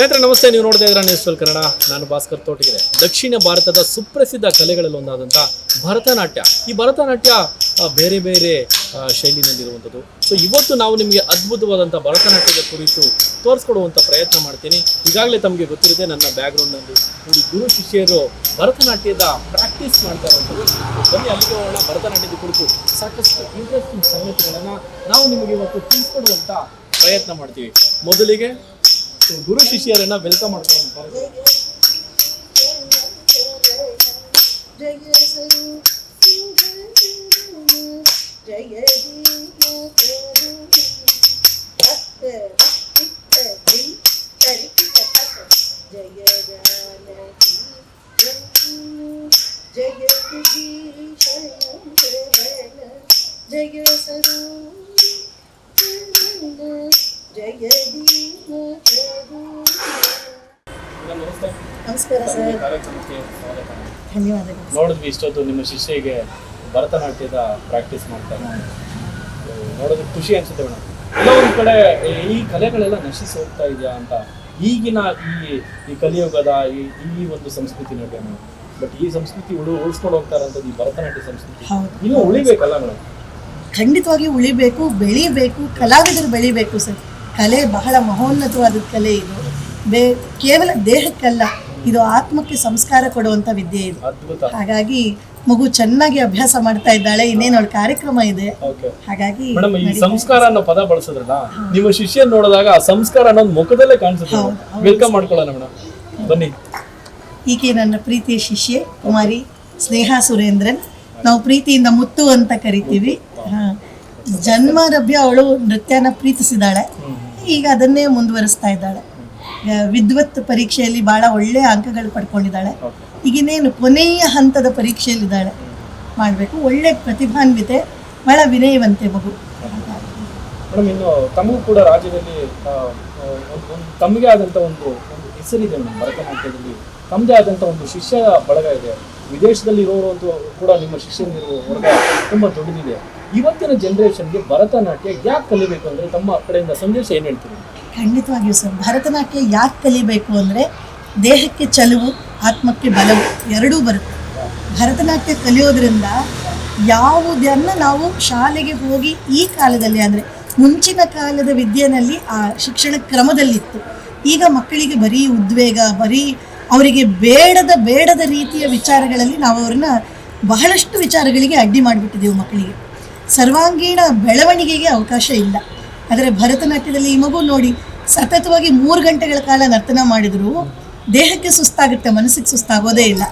ಸ್ನೇಹಿತರೆ, ನಮಸ್ತೆ. ನೀವು ನೋಡ್ತಾ ಇದ್ದೀರಾ ನ್ಯೂಸ್ ಟ್ವೆಲ್ ಕನ್ನಡ. ನಾನು ಭಾಸ್ಕರ್ ತೋಟಗೆರೆ. ದಕ್ಷಿಣ ಭಾರತದ ಸುಪ್ರಸಿದ್ಧ ಕಲೆಗಳಲ್ಲಿ ಒಂದಾದಂಥ ಭರತನಾಟ್ಯ. ಈ ಭರತನಾಟ್ಯ ಬೇರೆ ಬೇರೆ ಶೈಲಿನಲ್ಲಿರುವಂಥದ್ದು. ಸೊ ಇವತ್ತು ನಾವು ನಿಮಗೆ ಅದ್ಭುತವಾದಂಥ ಭರತನಾಟ್ಯದ ಕುರಿತು ತೋರಿಸ್ಕೊಡುವಂಥ ಪ್ರಯತ್ನ ಮಾಡ್ತೀನಿ. ಈಗಾಗಲೇ ತಮಗೆ ಗೊತ್ತಿರುತ್ತೆ, ನನ್ನ ಬ್ಯಾಕ್ಗ್ರೌಂಡ್ನಲ್ಲಿ ಕೂಡಿ ಗುರು ಶಿಷ್ಯರು ಭರತನಾಟ್ಯದ ಪ್ರಾಕ್ಟೀಸ್ ಮಾಡ್ತಾ ಇರುವಂಥದ್ದು ಬನ್ನಿ, ಅಲ್ಲಿಗೆ ಹೋಗೋಣ. ಭರತನಾಟ್ಯದ ಕುರಿತು ಸಾಕಷ್ಟು ಇಂಟ್ರೆಸ್ಟಿಂಗ್ ಸಂಗತಿಗಳನ್ನು ನಾವು ನಿಮಗೆ ಇವತ್ತು ತಿಳಿಸ್ಕೊಡುವಂಥ ಪ್ರಯತ್ನ ಮಾಡ್ತೀವಿ. ಮೊದಲಿಗೆ ಸೊ, ಗುರು ಶಿಷ್ಯರನ್ನ ವೆಲ್ಕಮ್ ಮಾಡ್ಕೊಂಡು ಜಯ ಸರು ಜಯ ಜಯ ಜಾನಕಿ ನಮಸ್ಕಾರ ಸರ್. ಕಾರ್ಯಕ್ರಮಕ್ಕೆ ಸ್ವಾಗತ. ಧನ್ಯವಾದಗಳು. ನೋಡಿದ್ವಿ ಇಷ್ಟೊತ್ತು ನಿಮ್ಮ ಶಿಷ್ಯಗೆ ಭರತನಾಟ್ಯದ ಪ್ರಾಕ್ಟೀಸ್ ಮಾಡ್ತಾರೆ ನೋಡೋದು ಖುಷಿ ಅನ್ಸುತ್ತೆ ಮೇಡಮ್. ಕೆಲವೊಂದು ಕಡೆ ಈ ಕಲೆಗಳೆಲ್ಲ ನಶಿಸಿ ಹೋಗ್ತಾ ಇದೆಯಾ ಅಂತ. ಈಗಿನ ಈ ಈ ಕಲಿಯುಗದ ಈ ಈ ಒಂದು ಸಂಸ್ಕೃತಿ ನೋಡಿ ಬಟ್ ಈ ಸಂಸ್ಕೃತಿ ಉಳು ಉಳಿಸ್ಕೊಂಡು ಹೋಗ್ತಾರಂಥದ್ದು ಈ ಭರತನಾಟ್ಯ ಸಂಸ್ಕೃತಿ. ಇನ್ನು ಇನ್ನೂ ಉಳಿಬೇಕಲ್ಲ ಮೇಡಮ್? ಖಂಡಿತವಾಗಿ ಉಳಿಬೇಕು ಬೆಳಿಬೇಕು ಕಲಾವಿದರು ಬೆಳಿಬೇಕು ಸರ್. ಕಲೆ ಬಹಳ ಮಹೋನ್ನತವಾದ ಕಲೆ ಇದು. ಬೇ ಕೇವಲ ದೇಹಕ್ಕಲ್ಲ ಇದು ಆತ್ಮಕ್ಕೆ ಸಂಸ್ಕಾರ ಕೊಡುವಂಥ ವಿದ್ಯೆ ಇದು. ಅದ್ಭುತ. ಹಾಗಾಗಿ ಮಗು ಚೆನ್ನಾಗಿ ಅಭ್ಯಾಸ ಮಾಡ್ತಾ ಇದ್ದಾಳೆ ಇನ್ನೇನು ಅವಳ ಕಾರ್ಯಕ್ರಮ ಇದೆ. ಹಾಗಾಗಿ ಮೇಡಮ್ ಈ ಸಂಸ್ಕಾರ ಅನ್ನೋ ಪದ ಬಳಸಿದ್ರಲ್ಲ ನಿಮ್ಮ ಶಿಷ್ಯ ನೋಡಿದಾಗ ಆ ಸಂಸ್ಕಾರ ಅನ್ನೋದು ಮುಖದಲ್ಲೇ ಕಾಣಿಸುತ್ತೆ. ವೆಲ್ಕಮ್ ಮಾಡ್ಕೊಳ್ಳೋಣ ಮೇಡಮ್. ಬನ್ನಿ. ಈಕೆ ನನ್ನ ಪ್ರೀತಿಯ ಶಿಷ್ಯೆ ಕುಮಾರಿ ಸ್ನೇಹ ಸುರೇಂದ್ರನ್. ನಾವು ಪ್ರೀತಿಯಿಂದ ಮುತ್ತು ಅಂತ ಕರಿತೀವಿ. ಜನ್ಮಾರಭ್ಯ ಅವಳು ನೃತ್ಯನ ಪ್ರೀತಿಸಿದಾಳೆ. ಈಗ ಅದನ್ನೇ ಮುಂದುವರಿಸ್ತಾ ಇದ್ದಾಳೆ. ವಿದ್ವತ್ ಪರೀಕ್ಷೆಯಲ್ಲಿ ಬಹಳ ಒಳ್ಳೆಯ ಅಂಕಗಳು ಪಡ್ಕೊಂಡಿದ್ದಾಳೆ. ಈಗಿನೇನು ಕೊನೆಯ ಹಂತದ ಪರೀಕ್ಷೆಯಲ್ಲಿದ್ದಾಳೆ. ಮಾಡಬೇಕು. ಒಳ್ಳೆ ಪ್ರತಿಭಾನ್ವಿತೆ, ಬಹಳ ವಿನಯವಂತೆ ಮಗು. ಮೇಡಮ್ ಇನ್ನು ತಮಗೂ ಕೂಡ ರಾಜ್ಯದಲ್ಲಿ ತಮಗೆ ಆದಂಥ ಒಂದು ಒಂದು ಹೆಸರಿದೆ ಮೇಡಮ್ ಭರತನಾಟ್ಯದಲ್ಲಿ. ತಮ್ಮದೇ ಆದಂಥ ಒಂದು ಶಿಷ್ಯ ಬಳಗ ಇದೆ. ವಿದೇಶದಲ್ಲಿ ಇರೋರು ಕೂಡ ನಿಮ್ಮ ಶಿಷ್ಯನಿರುವ ವರ್ಗ ತುಂಬ ದೊಡ್ಡದಿದೆ. ಇವತ್ತಿನ ಜನ್ರೇಷನ್ಗೆ ಭರತನಾಟ್ಯ ಯಾಕೆ ಕಲಿಬೇಕು ಅಂದರೆ ತಮ್ಮ ಕಡೆಯಿಂದ ಸಂದೇಶ ಏನು ಹೇಳ್ತೀರಿ? ಖಂಡಿತವಾಗಿಯೂ ಸರ್. ಭರತನಾಟ್ಯ ಯಾಕೆ ಕಲಿಬೇಕು ಅಂದರೆ ದೇಹಕ್ಕೆ ಚಲುವು, ಆತ್ಮಕ್ಕೆ ಬಲವು ಎರಡೂ ಬರುತ್ತೆ. ಭರತನಾಟ್ಯ ಕಲಿಯೋದ್ರಿಂದ ಯಾವುದನ್ನು ನಾವು ಶಾಲೆಗೆ ಹೋಗಿ ಈ ಕಾಲದಲ್ಲಿ ಅಂದರೆ ಮುಂಚಿನ ಕಾಲದ ವಿದ್ಯೆನಲ್ಲಿ ಆ ಶಿಕ್ಷಣ ಕ್ರಮದಲ್ಲಿತ್ತು. ಈಗ ಮಕ್ಕಳಿಗೆ ಬರೀ ಉದ್ವೇಗ, ಬರೀ ಅವರಿಗೆ ಬೇಡದ ಬೇಡದ ರೀತಿಯ ವಿಚಾರಗಳಲ್ಲಿ ನಾವು ಅವ್ರನ್ನ ಬಹಳಷ್ಟು ವಿಚಾರಗಳಿಗೆ ಅಡ್ಡಿ ಮಾಡಿಬಿಟ್ಟಿದ್ದೀವಿ ಮಕ್ಕಳಿಗೆ. ಸರ್ವಾಂಗೀಣ ಬೆಳವಣಿಗೆಗೆ ಅವಕಾಶ ಇಲ್ಲ. ಆದರೆ ಭರತನಾಟ್ಯದಲ್ಲಿ ಈ ಮಗು ನೋಡಿ ಸತತವಾಗಿ ಮೂರು ಗಂಟೆಗಳ ಕಾಲ ನರ್ತನ ಮಾಡಿದ್ರು. ದೇಹಕ್ಕೆ ಸುಸ್ತಾಗುತ್ತೆ, ಮನಸ್ಸಿಗೆ ಸುಸ್ತಾಗೋದೇ ಇಲ್ಲ.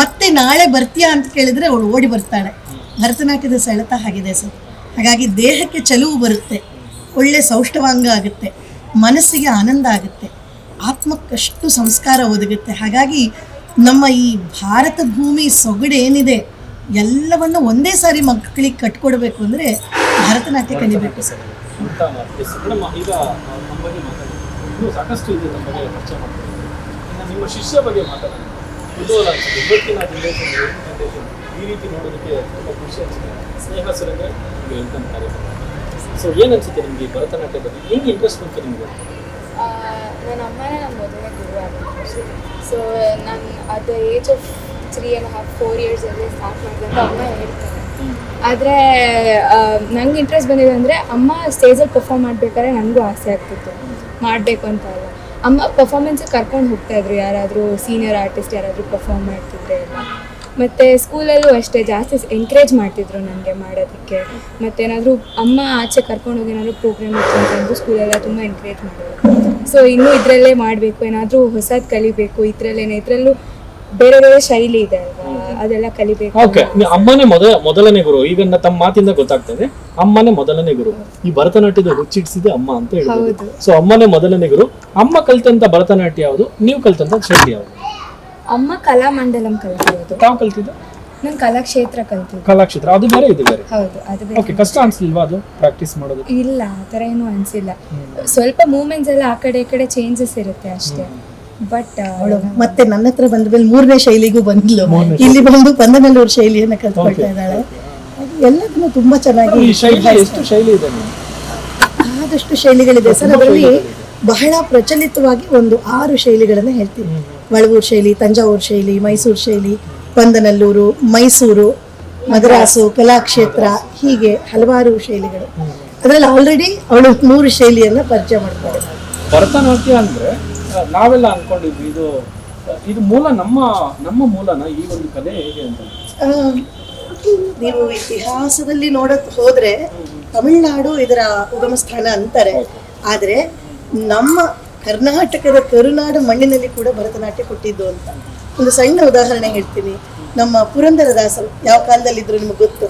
ಮತ್ತೆ ನಾಳೆ ಬರ್ತೀಯಾ ಅಂತ ಕೇಳಿದ್ರೆ ಅವಳು ಓಡಿ ಬರ್ತಾಳೆ. ಭರತನಾಟ್ಯದ ಸೆಳೆತ ಆಗಿದೆ ಸರ್. ಹಾಗಾಗಿ ದೇಹಕ್ಕೆ ಚಲುವು ಬರುತ್ತೆ, ಒಳ್ಳೆ ಸೌಷ್ಠವಾಂಗ ಆಗುತ್ತೆ, ಮನಸ್ಸಿಗೆ ಆನಂದ ಆಗುತ್ತೆ, ಆತ್ಮಕ್ಕಷ್ಟು ಸಂಸ್ಕಾರ ಒದಗುತ್ತೆ. ಹಾಗಾಗಿ ನಮ್ಮ ಈ ಭಾರತ ಭೂಮಿ ಸೊಗಡು ಏನಿದೆ, ಎಲ್ಲವನ್ನು ಒಂದೇ ಸಾರಿ ಮಕ್ಕಳಿಗೆ ಕಟ್ಕೊಡ್ಬೇಕು ಅಂದರೆ ಭರತನಾಟ್ಯ ಕಲಿಬೇಕು ಸರ್. ಅಂತ ಮೇಡಮ್ ಈಗ ನಮ್ಮ ಬಗ್ಗೆ ಸಾಕಷ್ಟು ಇದೆ ನಮ್ಮ ಬಗ್ಗೆ ಪರಿಚಯ ಮಾಡ್ತಾರೆ. ಇನ್ನು ನಿಮ್ಮ ಶಿಷ್ಯ ಬಗ್ಗೆ ಮಾತಾಡೋಣ ಕುತೂಹಲ ಈ ರೀತಿ ನೋಡೋದಕ್ಕೆ ತುಂಬ ಖುಷಿ ಅನಿಸುತ್ತೆ. ಸ್ನೇಹ ಸುರೇಂದ್ರ ನಿಮಗೆ ಸೊ ಏನು ಅನ್ಸುತ್ತೆ ನಿಮಗೆ ಭರತನಾಟ್ಯ ಬಗ್ಗೆ ಇಂಟ್ರೆಸ್ಟ್ ಬಂತು ನಿಮಗೆ? ನನ್ನ ಅಮ್ಮನೇ ನನ್ನ ಮೊದಲನೇ ಗುರು ಆಗಿತ್ತು ಸೊ ನಾನು at the age of three and half four ಇಯರ್ಸಲ್ಲಿ start ಮಾಡಿದಂಥ ಅಮ್ಮ ಆದರೆ ನಂಗೆ ಇಂಟ್ರೆಸ್ಟ್ ಬಂದಿದೆ ಅಂದರೆ ಅಮ್ಮ ಸ್ಟೇಜಲ್ಲಿ ಪರ್ಫಾರ್ಮ್ ಮಾಡಬೇಕಾದ್ರೆ ನನಗೂ ಆಸೆ ಆಗ್ತಿತ್ತು. ಮಾಡಬೇಕು ಅಂತ ಅಲ್ಲ. ಅಮ್ಮ ಪರ್ಫಾರ್ಮೆನ್ಸಿಗೆ ಕರ್ಕೊಂಡು ಹೋಗ್ತಾಯಿದ್ರು ಯಾರಾದರೂ ಸೀನಿಯರ್ ಆರ್ಟಿಸ್ಟ್ ಯಾರಾದರೂ ಪರ್ಫಾರ್ಮ್ ಮಾಡ್ತಿದ್ರೆ ಎಲ್ಲ. ಮತ್ತು ಸ್ಕೂಲಲ್ಲೂ ಅಷ್ಟೇ, ಜಾಸ್ತಿ ಎಂಕರೇಜ್ ಮಾಡ್ತಿದ್ರು ನನಗೆ ಮಾಡೋದಕ್ಕೆ. ಮತ್ತೇನಾದರೂ ಅಮ್ಮ ಆಚೆ ಕರ್ಕೊಂಡು ಹೋಗಿ ಏನಾದರೂ ಪ್ರೋಗ್ರಾಮ್ ಇತ್ತು ಸ್ಕೂಲೆಲ್ಲ ತುಂಬ ಎಂಕರೇಜ್ ಮಾಡಿದ್ರು. ಸೊ ಇನ್ನೂ ಇದರಲ್ಲೇ ಮಾಡಬೇಕು, ಏನಾದರೂ ಹೊಸದು ಕಲಿಬೇಕು, ಇದರಲ್ಲೇನೆ, ಇದರಲ್ಲೂ ಬೇರೆ ಬೇರೆ ಶೈಲಿ ಇದೆ ಅಲ್ವಾ? ಅದೆಲ್ಲ ಕಲಿಬೇಕು. ಓಕೆ ಅಮ್ಮನೇ ಮೊದಲ ಮೊದಲನೇ ಗುರು. ಈಗ ನ- ತಮ್ಮ ಮಾತಿಂದ ಗೊತ್ತಾಗ್ತದೆ. ಅಮ್ಮನೇ ಮೊದಲನೇ ಗುರು. ಈ ಭರತನಾಟ್ಯದ ಹುಚ್ಚಿಡ್ಸಿದೆ ಅಮ್ಮ ಅಂತ ಹೇಳ್ಬೋದು. ಸೊ ಅಮ್ಮನೇ ಮೊದಲನೇ ಗುರು. ಅಮ್ಮ ಕಲ್ತಂತ ಭರತನಾಟ್ಯ ಯಾವುದು? ನೀವು ಕಲ್ತಂತ ಶೈಲಿ ಯಾವುದು? ಅಮ್ಮ ಕಲಾಮಂಡಲಂ ಕಲ್ತಿರೋದು. ತಾವು ಕಲ್ತಿದ್ದು? ನಾನು ಕಲಾಕ್ಷೇತ್ರ ಕಲ್ತಿದ್ದು. ಕಲಾಕ್ಷೇತ್ರ. ಅದು ಬೇರೆ ಇದೆ ಬೇರೆ. ಹೌದು ಅದು ಬೇರೆ. ಓಕೆ ಕಷ್ಟ ಅನ್ಸಲಿಲ್ವಾ ಅದು ಪ್ರಾಕ್ಟೀಸ್ ಮಾಡೋದು? ಇಲ್ಲ ಆ ಥರ ಏನು ಅನಿಸಿಲ್ಲ. ಸ್ವಲ್ಪ ಮೂಮೆಂಟ್ಸ್ ಎಲ್ಲ ಆ ಕಡೆ ಈ ಕಡೆ ಚೇಂಜಸ್ ಇರುತ್ತೆ ಅಷ್ಟೇ. ಬಟ್ ಅವಳು ಮತ್ತೆ ನನ್ನ ಹತ್ರ ಬಂದ ಮೇಲೆ ಮೂರನೇ ಶೈಲಿಗೂ ಬಂದ್ಲು. ಇಲ್ಲಿ ಬಂದು ಪಂದನಲ್ಲೂರು ಶೈಲಿಯನ್ನ ಕಲ್ತ್ಕೊಳ್ತಾ ಇದ್ದಾಳೆ. ಎಲ್ಲದನ್ನು ತುಂಬಾ ಚೆನ್ನಾಗಿ ಆದಷ್ಟು ಶೈಲಿಗಳಿದೆ. ಸರ್ ಅದರಲ್ಲಿ ಬಹಳ ಪ್ರಚಲಿತವಾಗಿ ಒಂದು ಆರು ಶೈಲಿಗಳನ್ನ ಹೇಳ್ತೀವಿ ಮಳವೂರು ಶೈಲಿ ತಂಜಾವೂರು ಶೈಲಿ ಮೈಸೂರು ಶೈಲಿ ಪಂದನಲ್ಲೂರು ಮೈಸೂರು ಮದ್ರಾಸು ಕಲಾಕ್ಷೇತ್ರ ಹೀಗೆ ಹಲವಾರು ಶೈಲಿಗಳು. ಅದರಲ್ಲಿ ಆಲ್ರೆಡಿ ಅವಳು ಮೂರು ಶೈಲಿಯನ್ನ ಪರಿಚಯ ಮಾಡ್ತಾರೆ. ಭರತನಾಟ್ಯ ಅಂದ್ರೆ ನಾವೆಲ್ಲ ಅನ್ಕೊಂಡಿದ್ವಿ, ಇದು ಇದು ಮೂಲ ನಮ್ಮ ನಮ್ಮ ಮೂಲನ ಈ ಒಂದು ಕಲೆ ಹೇಗೆ ಅಂತ. ನೀವು ಇತಿಹಾಸದಲ್ಲಿ ನೋಡಕ್ ಹೋದ್ರೆ ತಮಿಳುನಾಡು ಇದರ ಉಗಮ ಸ್ಥಾನ ಅಂತಾರೆ. ಆದ್ರೆ ನಮ್ಮ ಕರ್ನಾಟಕದ ಕರುನಾಡು ಮಣ್ಣಿನಲ್ಲಿ ಕೂಡ ಭರತನಾಟ್ಯ ಕೊಟ್ಟಿದ್ದು ಅಂತ. ಒಂದು ಸಣ್ಣ ಉದಾಹರಣೆ ಹೇಳ್ತೀನಿ. ನಮ್ಮ ಪುರಂದರದಾಸರು ಯಾವ ಕಾಲದಲ್ಲಿ ಇದ್ರು ನಿಮಗೆ ಗೊತ್ತು?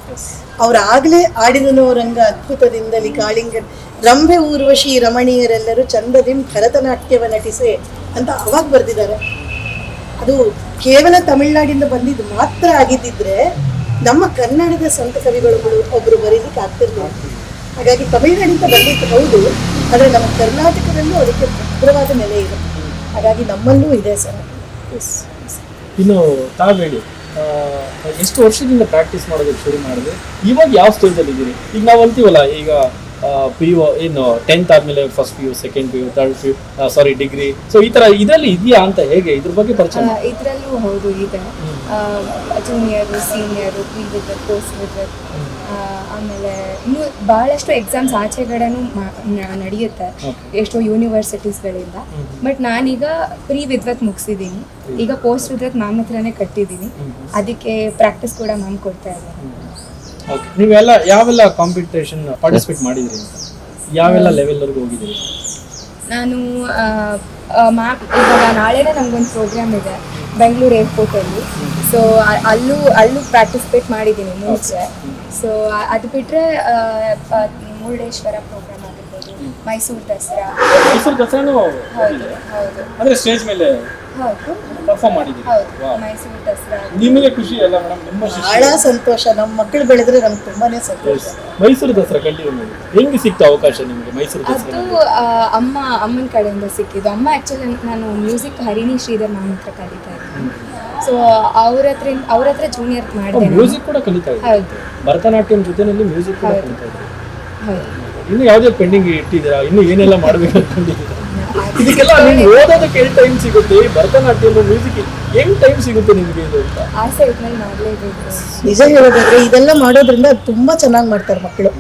ಅವರು ಆಗಲೇ ಆಡಿದನೋ ರಂಗ ಅದ್ಭುತದಿಂದಲಿ ಕಾಳಿಂಗ ರಂಭೆ ಊರ್ವಶಿ ರಮಣೀಯರೆಲ್ಲರೂ ಚಂದದಿಂ ಭರತನಾಟ್ಯವ ನಟಿಸೆ ಅಂತ ಅವಾಗ ಬರೆದಿದ್ದಾರೆ. ಅದು ಕೇವಲ ತಮಿಳ್ನಾಡಿಂದ ಬಂದಿದ್ದು ಮಾತ್ರ ಆಗಿದ್ದಿದ್ರೆ ನಮ್ಮ ಕನ್ನಡದ ಸಂತ ಕವಿಗಳು ಒಬ್ರು ಬರೀಲಿಕ್ಕೆ ಆಗ್ತಿರ್ಲಿಲ್ಲ. ಹಾಗಾಗಿ ತಮಿಳ್ನಾಡಿಂದ ಬಂದಿದ್ದು ಹೌದು ಆದರೆ ನಮ್ಮ ಕರ್ನಾಟಕದಲ್ಲೂ ಅದಕ್ಕೆ ಭದ್ರವಾದ ನೆಲೆ ಇದೆ. ಹಾಗಾಗಿ ನಮ್ಮಲ್ಲೂ ಇದೆ ಸರ್. ಇನ್ನು ತಾವ್ ಹೇಳಿ. ಆ, ಎಷ್ಟು ವರ್ಷದಿಂದ ಪ್ರಾಕ್ಟೀಸ್ ಮಾಡೋದಕ್ಕೆ ಶುರು ಮಾಡಿದೆ ಇವಾಗ ಯಾವ ಸ್ಟೇಜಲ್ಲಿ ಇದ್ದೀರಿ? ಈಗ ನಾವು ಅಂತೀವಲ್ಲ ಈಗ ಪಿ ಯು ಏನು ಟೆಂತ್ ಆದ್ಮೇಲೆ first P U second P U P U sorry degree so ಈ ತರ ಇದರಲ್ಲಿ ಇದೆಯಾ ಅಂತ ಹೇಗೆ? ಇದ್ರ ಬಗ್ಗೆ ಪರಿಚಯ. ಇದರಲ್ಲೂ ಹೌದು ಇದೆ. Junior senior pre Vidwat post Vidwat ಆಮೇಲೆ ಇನ್ನು ಭಾಳಷ್ಟು ಎಕ್ಸಾಮ್ಸ್ ಆಚೆಗಡೆನೂ ನಡೆಯುತ್ತೆ. ಎಷ್ಟೋ ಯೂನಿವರ್ಸಿಟೀಸ್ಗಳಿಂದ ಬಟ್ ನಾನೀಗ ಪ್ರೀ ವಿದ್ವತ್ ಮುಗಿಸಿದ್ದೀನಿ. ಈಗ ಪೋಸ್ಟ್ ವಿದ್ವತ್ ಮ್ಯಾಮ್ ಹತ್ರನೇ ಕಟ್ಟಿದ್ದೀನಿ. ಅದಕ್ಕೆ ಪ್ರಾಕ್ಟೀಸ್ ಕೂಡ ಮ್ಯಾಮ್ ಕೊಡ್ತಾ ಇದ್ದಾರೆ. ಓಕೆ ನೀವೆಲ್ಲ ಯಾವೆಲ್ಲ ಕಾಂಪಿಟೇಷನ್ ಪಾರ್ಟಿಸಿಪೇಟ್ ಮಾಡಿದ್ರಿ ಅಂತ? ಯಾವೆಲ್ಲ ಲೆವೆಲ್ವರೆಗೂ ಹೋಗಿದ್ದೀರಿ? ನಾನು ಮ್ಯಾಮ್ ಇವಾಗ ನಾಳೆನೇ ನಮಗೊಂದು ಪ್ರೋಗ್ರಾಮ್ ಇದೆ ಬೆಂಗಳೂರು ಏರ್ಪೋರ್ಟಲ್ಲಿ ಸೊ ಅಲ್ಲೂ ಅಲ್ಲೂ ಪಾರ್ಟಿಸಿಪೇಟ್ ಮಾಡಿದ್ದೀನಿ ಮುಂಚೆ. ಸೊ ಅದು ಬಿಟ್ಟರೆ ಮುರುಡೇಶ್ವರ ಪ್ರೋಗ್ರಾಮ್ ಆಗಿರ್ಬೋದು ಮೈಸೂರು ದಸರಾ. ಮೈಸೂರು ದಸರಾನು ಹೌದು ಹೌದು. ಅಂದ್ರೆ ಸ್ಟೇಜ್ ಮೇಲೆ ಹೌದು ಪರ್ಫಾರ್ಮ್ ಮಾಡಿದ್ದೀರಿ. ಹೌದು ಮೈಸೂರು ದಸರಾ. ನಿಮಗೆ ಖುಷಿ ಅಲ್ಲ ಮೇಡಮ್ ನಿಮ್ಮ ಬಹಳ ಸಂತೋಷ. ನಮ್ಮ ಮಕ್ಕಳು ಬೆಳೆದ್ರೆ ನಮ್ಗೆ ತುಂಬಾನೇ ಸಂತೋಷ. ಮೈಸೂರು ದಸರಾ ಮಾಡಿ ಹೆಂಗೆ ಸಿಕ್ತ ಅವಕಾಶ ನಿಮಗೆ ಮೈಸೂರು ದಸರಾ ಅದು ಅಮ್ಮ ಅಮ್ಮನ ಕಡೆಯಿಂದ ಸಿಕ್ಕಿದ್ದು. ಅಮ್ಮ ಆ್ಯಕ್ಚುಲಿ ನಾನು ಮ್ಯೂಸಿಕ್ ಹರಿಣಿ ಶ್ರೀಧರ್ ಮ್ಯಾಮ್ ಹತ್ರ ಕಲಿತಾ ಇದ್ದೀನಿ ಸೊ ಅವ್ರ ಹತ್ರ ಅವ್ರ ಹತ್ರ ಜೂನಿಯರ್ ಮಾಡಿದೆ ಮ್ಯೂಸಿಕ್ ಕೂಡ ಕಲಿತಾ ಇದ್ದೀನಿ ಹೌದು. ಭರತನಾಟ್ಯಂ ಜೊತೆನಲ್ಲಿ ಮ್ಯೂಸಿಕ್ ಕೂಡ ಕಲಿತಾ ಇದ್ದೀನಿ ಹೌದು. ಇನ್ನು ಯಾವುದೇ ಪೆಂಡಿಂಗ್ ಇಟ್ಟಿದ್ದೀರಾ? ಇನ್ನು ಏನೆಲ್ಲ ಮಾಡಬೇಕು ಅನ್ಕೊಂಡಿದ್ದೀರಾ ಇದಕ್ಕೆಲ್ಲ ನಿಮ್ಗೆ ಓದೋದಕ್ಕೆ ಎಷ್ಟು ಟೈಮ್ ಸಿಗುತ್ತೆ ಭರತನಾಟ್ಯಂ ಮ್ಯೂಸಿಕ್ ಹೆಂಗ್ ಟೈಮ್ ಸಿಗುತ್ತೆ ನಿಮಗೆ ಇದು ಅಂತ? ಆಸೆ ಇದ್ಮೇಲೆ ಮಾಡಲೇಬೇಕು ನಿಜ ಹೇಳೋದಾದ್ರೆ ಇದೆಲ್ಲ ಮಾಡೋದ್ರಿಂದ ತುಂಬಾ ಚೆನ್ನಾಗಿ ಮಾಡ್ತಾರೆ ಮಕ್ಕಳು.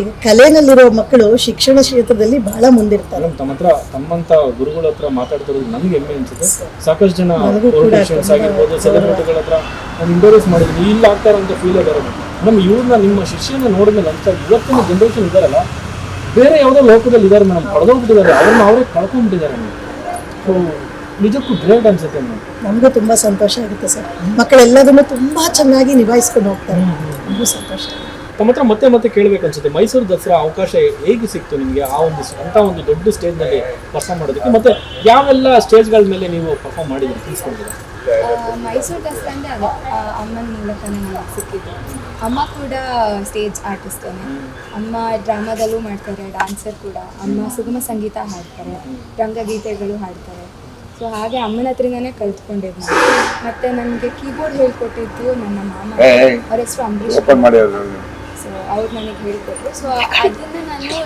ಈಗ ಕಲೆನಲ್ಲಿರೋ ಮಕ್ಕಳು ಶಿಕ್ಷಣ ಕ್ಷೇತ್ರದಲ್ಲಿ ಬಹಳ ಮುಂದಿರ್ತಾರೆ. ಮೇಡಮ್ ತಮ್ಮ ಹತ್ರ ತಮ್ಮಂತ ಗುರುಗಳ ಹತ್ರ ಮಾತಾಡ್ತಿರೋದು ನನಗೆ ಹೆಮ್ಮೆ ಅನ್ಸುತ್ತೆ. ಸಾಕಷ್ಟು ಜನ ನನಗೂ ಕೂಡ ಪೊಲಿಟಿಷಿಯನ್ಸ್ ಆಗಿರ್ಬೋದು ಸೆಲೆಬ್ರಿಟಿಗಳ ಹತ್ರ ನಾನು ಇಂಟರ್ವ್ಯೂಸ್ ಮಾಡಿದ್ದೀನಿ. ಇಲ್ಲಿ ಆಗ್ತಾರೆ ಅಂತ ಫೀಲ್ ಇವ್ರನ್ನ ನಿಮ್ಮ ಶಿಷ್ಯನ ನೋಡಿದ್ಮೇಲೆ ಅಂತ ಇವತ್ತಿನ ಜನರೇಷನ್ ಇದಾರಲ್ಲ ಬೇರೆ ಯಾವುದೋ ಲೋಕದಲ್ಲಿ ಇದ್ದಾರೆ ಮೇಡಮ್ ಕಳೆದೋಗ್ಬಿಟ್ಟಿದ್ದಾರೆ ಅವ್ರನ್ನ ಅವರೇ ಕಳ್ಕೊಂಡ್ಬಿಟ್ಟಿದ್ದಾರೆ ಸೊ ನಿಜಕ್ಕೂ ಗ್ರೇಟ್ ಅನ್ಸುತ್ತೆ ಮೇಡಮ್. ನಮಗೂ ತುಂಬ ಸಂತೋಷ ಆಗುತ್ತೆ ಸರ್. ಮಕ್ಕಳೆಲ್ಲದನ್ನು ತುಂಬ ಚೆನ್ನಾಗಿ ನಿಭಾಯಿಸ್ಕೊಂಡು ಹೋಗ್ತಾರೆ. ನಮಗೂ ಸಂತೋಷ. ತಮ್ಮ ಹತ್ರ ಮತ್ತೆ ಮತ್ತೆ ಕೇಳ್ಬೇಕು ಅನ್ಸುತ್ತೆ. ಮೈಸೂರು ದಸರಾ ಅವಕಾಶ ಹೇಗೆ ಸಿಕ್ತು ನಿಮಗೆ? ಆ ಒಂದು ಅಂತ ಒಂದು ದೊಡ್ಡ ಸ್ಟೇಜ್ನಲ್ಲಿ ಪರ್ಫಾರ್ಮ್ ಮಾಡೋದಕ್ಕೆ ಮತ್ತೆ ಯಾವೆಲ್ಲ ಸ್ಟೇಜ್ಗಳ ಮೇಲೆ ನೀವು ಪರ್ಫಾರ್ಮ್ ಮಾಡಿದ್ದೀರಿ? ತಿಳಿಸ್ಕೊಂಡಿದ್ದೀರಾ ಮೈಸೂರು ದಸರಾ ಅಂದರೆ ಅಮ್ಮನ ಮೂಲಕನೇ ನನಗೆ ಸಿಕ್ಕಿದ್ದು. ಅಮ್ಮ ಕೂಡ ಸ್ಟೇಜ್ ಆರ್ಟಿಸ್ಟೇನೆ ಅಮ್ಮ ಡ್ರಾಮಾದಲ್ಲೂ ಮಾಡ್ತಾರೆ ಡಾನ್ಸರ್ ಕೂಡ. ಅಮ್ಮ ಸುಗಮ ಸಂಗೀತ ಹಾಡ್ತಾರೆ ರಂಗಗೀತೆಗಳು ಹಾಡ್ತಾರೆ. ಸೊ ಹಾಗೆ ಅಮ್ಮನ ಹತ್ರನೇ ಕಲ್ತ್ಕೊಂಡಿದ್ದು ಮತ್ತೆ ನನಗೆ ಕೀಬೋರ್ಡ್ ಹೇಳ್ಕೊಟ್ಟಿದ್ದು ನನ್ನ ಮಾಮ. ಅವ್ರ ಹೆಸರು ಅದು ಸೊ ಅವ್ರು. ನನಗೆ ಹೇಳಿಕೊಟ್ರು. ಸೊ ಅದನ್ನ ನಾನು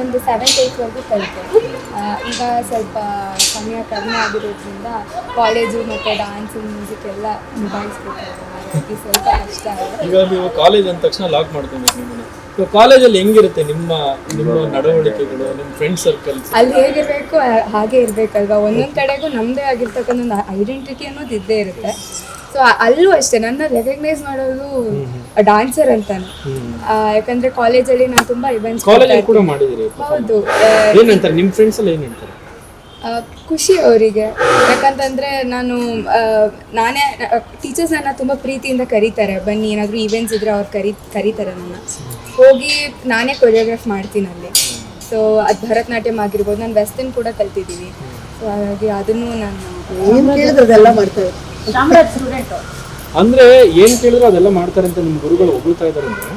ಒಂದು ಸೆವೆಂತ್ ಏಯ್ತ್ವರೆಗೂ ಕಲಿತೆ. ಈಗ ಸ್ವಲ್ಪ ಸಮಯ ಕಡಿಮೆ ಆಗಿರೋದ್ರಿಂದ ಕಾಲೇಜು ಮತ್ತು ಡ್ಯಾನ್ಸು ಮ್ಯೂಸಿಕ್ ಎಲ್ಲ ನಿಭಾಯಿಸ್ಬೇಕು ಸ್ವಲ್ಪ ಕಷ್ಟ ಈಗ ನೀವು ಕಾಲೇಜ್ ಅಂದ ತಕ್ಷಣ ಲಾಕ್ ಮಾಡ್ಕೊಬೇಕು ನಿಮ್ಮನ್ನ ಇವಾಗ ಕಾಲೇಜಲ್ಲಿ ಹೆಂಗಿರುತ್ತೆ ನಿಮ್ಮ ನಿಮ್ಮ ನಡವಳಿಕೆಗಳು ನಿಮ್ಮ ಫ್ರೆಂಡ್ ಸರ್ಕಲ್ ಅಲ್ಲಿ ಹೇಗಿರಬೇಕು ಹಾಗೆ ಇರಬೇಕಲ್ವಾ? ಒಂದೊಂದು ಕಡೆಗೂ ನಮ್ಮದೇ ಆಗಿರ್ತಕ್ಕಂಥ ಒಂದು ಐಡೆಂಟಿಟಿ ಅನ್ನೋದು ಇದ್ದೇ ಇರುತ್ತೆ. ಸೊ ಅಲ್ಲೂ ಅಷ್ಟೇ ನನ್ನ ರೆಕಗ್ನೈಸ್ ಮಾಡೋದು ಡಾನ್ಸರ್ ಅಂತಾನೆ. ಆ, ಯಾಕಂದ್ರೆ ಕಾಲೇಜಲ್ಲಿ ನಾನು ತುಂಬಾ ಇವೆಂಟ್ಸ್ ಕಾಲೇಜಲ್ಲಿ ಕೂಡ ಮಾಡಿದಿರಿ. ಹೌದು. ಆ, ಏನಂತಾರೆ ನಿಮ್ಮ ಫ್ರೆಂಡ್ಸ್ ಅಲ್ಲಿ ಏನಂತಾರೆ ಆ, ಖುಷಿ ಅವರಿಗೆ. ಯಾಕಂತಂದರೆ ನಾನು ನಾನೇ ಟೀಚರ್ಸ್ ನನ್ನ ತುಂಬ ಪ್ರೀತಿಯಿಂದ ಕರೀತಾರೆ. ಬನ್ನಿ ಏನಾದರೂ ಈವೆಂಟ್ಸ್ ಇದ್ದರೆ ಅವ್ರು ಕರಿ ಕರೀತಾರೆ ನನ್ನ. ಹೋಗಿ ನಾನೇ ಕೊರಿಯೋಗ್ರಾಫ್ ಮಾಡ್ತೀನಿ ಅಲ್ಲಿ. ಸೊ ಅದು ಭರತನಾಟ್ಯಂ ಆಗಿರ್ಬೋದು ನಾನು ವೆಸ್ಟರ್ನ್ ಕೂಡ ಕಲ್ತಿದ್ದೀನಿ ಸೊ ಹಾಗಾಗಿ ಅದನ್ನು ನಾನು ಏನ್ ಕೇಳಿದ್ರೆ ಅದೆಲ್ಲ ಮಾಡ್ತಾರೆ ಅಂದ್ರೆ ಏನ್ ಕೇಳಿದ್ರು ಅದೆಲ್ಲ ಮಾಡ್ತಾರೆ ಅಂತ ನಿಮ್ಮ ಗುರುಗಳು ಹೊಗಳ್ತಾ ಇದ್ದಾರೆ ಅಂದ್ರೆ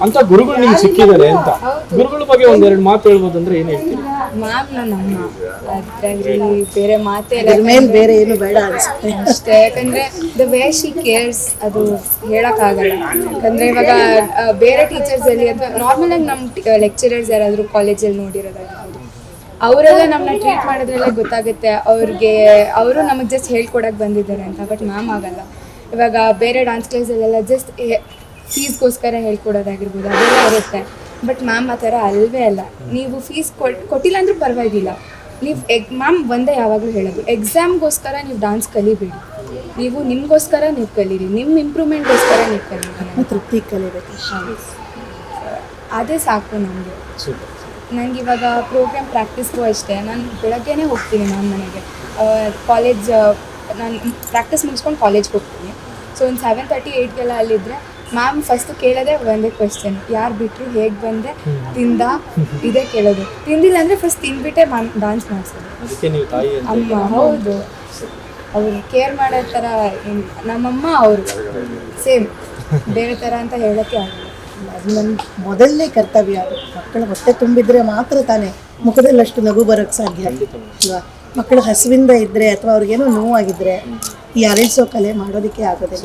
ಅಂತ ಗುರುಗಳು ನಿಮ್ಗೆ ಸಿಕ್ಕಿದ್ದಾರೆ ಅಂತ. ಗುರುಗಳ ಬಗ್ಗೆ ಒಂದೆರಡು ಮಾತು ಹೇಳ್ಬೋದು ಅಂದ್ರೆ ಏನ್ ಹೇಳ್ತೀರಿ? ಮ್ಯಾಮ್ ನಮ್ಮ. ಅಮ್ಮ ಬೇರೆ ಮಾತೇ ಇಲ್ಲ. ಮೇಲೆ ಬೇರೆ ಏನು ಬೇಡ ಅನ್ಸುತ್ತೆ. ಅಷ್ಟೇ ಯಾಕಂದ್ರೆ ದ ವೇ ಶಿ ಕೇರ್ಸ್ ಅದು ಹೇಳಕ್ಕಾಗಲ್ಲ. ಯಾಕಂದ್ರೆ ಇವಾಗ ಆ, ಬೇರೆ ಟೀಚರ್ಸ್ ಅಲ್ಲಿ ಅಥವಾ ನಾರ್ಮಲ್ ಆಗಿ ನಮ್ಮ ಲೆಕ್ಚರರ್ಸ್ ಯಾರಾದರೂ ಕಾಲೇಜಲ್ಲಿ ನೋಡಿರೋದಾಗಿರ್ಬೋದು ಅವರೆಲ್ಲ ನಮ್ಮನ್ನ ಟ್ರೀಟ್ ಮಾಡೋದ್ರಲ್ಲೇ ಗೊತ್ತಾಗುತ್ತೆ. ಅವ್ರಿಗೆ ಅವರು ನಮಗೆ ಜಸ್ಟ್ ಹೇಳ್ಕೊಡಕ್ ಬಂದಿದ್ದಾರೆ ಅಂತ. ಬಟ್ ಮ್ಯಾಮ್ ಆಗಲ್ಲ. ಇವಾಗ ಬೇರೆ ಡಾನ್ಸ್ ಕ್ಲಾಸಲ್ಲೆಲ್ಲ ಜಸ್ಟ್ ಫೀಸ್ಗೋಸ್ಕರ ಹೇಳ್ಕೊಡೋದಾಗಿರ್ಬೋದು ಅದೆಲ್ಲ ಇರುತ್ತೆ. ಬಟ್ ಮ್ಯಾಮ್ ಆ ಥರ ಅಲ್ವೇ ಅಲ್ಲ. ನೀವು ಫೀಸ್ ಕೊಟ್ಟು ಕೊಟ್ಟಿಲ್ಲ ಅಂದ್ರೂ ಪರವಾಗಿಲ್ಲ. ನೀವು ಎಗ್ ಮ್ಯಾಮ್ ಒಂದೇ ಯಾವಾಗಲೂ ಹೇಳೋದು ಎಕ್ಸಾಮ್ಗೋಸ್ಕರ ನೀವು ಡಾನ್ಸ್ ಕಲಿಬೇಡಿ. ನೀವು ನಿಮಗೋಸ್ಕರ ನೀವು ಕಲೀರಿ ನಿಮ್ಮ ಇಂಪ್ರೂವ್ಮೆಂಟ್ಗೋಸ್ಕರ ನೀವು ಕಲೀರಿ. ತೃಪ್ತಿ ಕಲಿಬೇಕು. ಅದೇ ಸಾಕು ನನಗೆ ಸೂಪರ್ ನನಗೆ ಇವಾಗ ಪ್ರೋಗ್ರಾಮ್ ಪ್ರಾಕ್ಟೀಸ್ಗೂ ಅಷ್ಟೇ. ನಾನು ಬೆಳಗ್ಗೆನೇ ಹೋಗ್ತೀನಿ ಮ್ಯಾಮ್ ಮನೆಗೆ. ಕಾಲೇಜ್ ನಾನು ಪ್ರಾಕ್ಟೀಸ್ ಮುಗಿಸ್ಕೊಂಡು ಕಾಲೇಜ್ಗೆ ಹೋಗ್ತೀನಿ. ಸೊ ಒಂದು ಸೆವೆನ್ ತರ್ಟಿ ಏಯ್ಟ್ಗೆಲ್ಲ ಅಲ್ಲಿದ್ದರೆ ಮ್ಯಾಮ್ ಫಸ್ಟ್ ಕೇಳೋದೇ ಒಂದೇ ಕ್ವೆಶನ್ ಯಾರು ಬಿಟ್ಟರು ಹೇಗೆ ಬಂದೆ? ತಿಂದ? ಇದೇ ಕೇಳೋದು. ತಿಂದಿಲ್ಲ ಅಂದರೆ ಫಸ್ಟ್ ತಿಂದ್ಬಿಟ್ಟೆ ಮ್ಯಾಮ್ ಡಾನ್ಸ್ ಮಾಡಿಸೋದು. ಅಮ್ಮ ಹೌದು. ಅವರು ಕೇರ್ ಮಾಡೋ ಥರ ನಮ್ಮಮ್ಮ ಅವರು. ಸೇಮ್ ಬೇರೆ ಥರ ಅಂತ ಹೇಳೋಕ್ಕೆ ಆಗಲ್ಲ. ಅದು ನನ್ನ ಮೊದಲನೇ ಕರ್ತವ್ಯ. ಅದು ಮಕ್ಕಳ ಹೊಟ್ಟೆ ತುಂಬಿದ್ರೆ ಮಾತ್ರ ತಾನೇ ಮುಖದಲ್ಲಿ ಅಷ್ಟು ನಗು ಬರೋಕ್ಕೆ ಸಾಧ್ಯ. ಅಲ್ವಾ ಮಕ್ಕಳು ಹಸುವಿಂದ ಇದ್ದರೆ ಅಥವಾ ಅವ್ರಿಗೇನೋ ನೋವಾಗಿದ್ದರೆ ಈ ಅರಳಿಸೋ ಕಲೆ ಮಾಡೋದಕ್ಕೆ ಆಗೋದಿಲ್ಲ.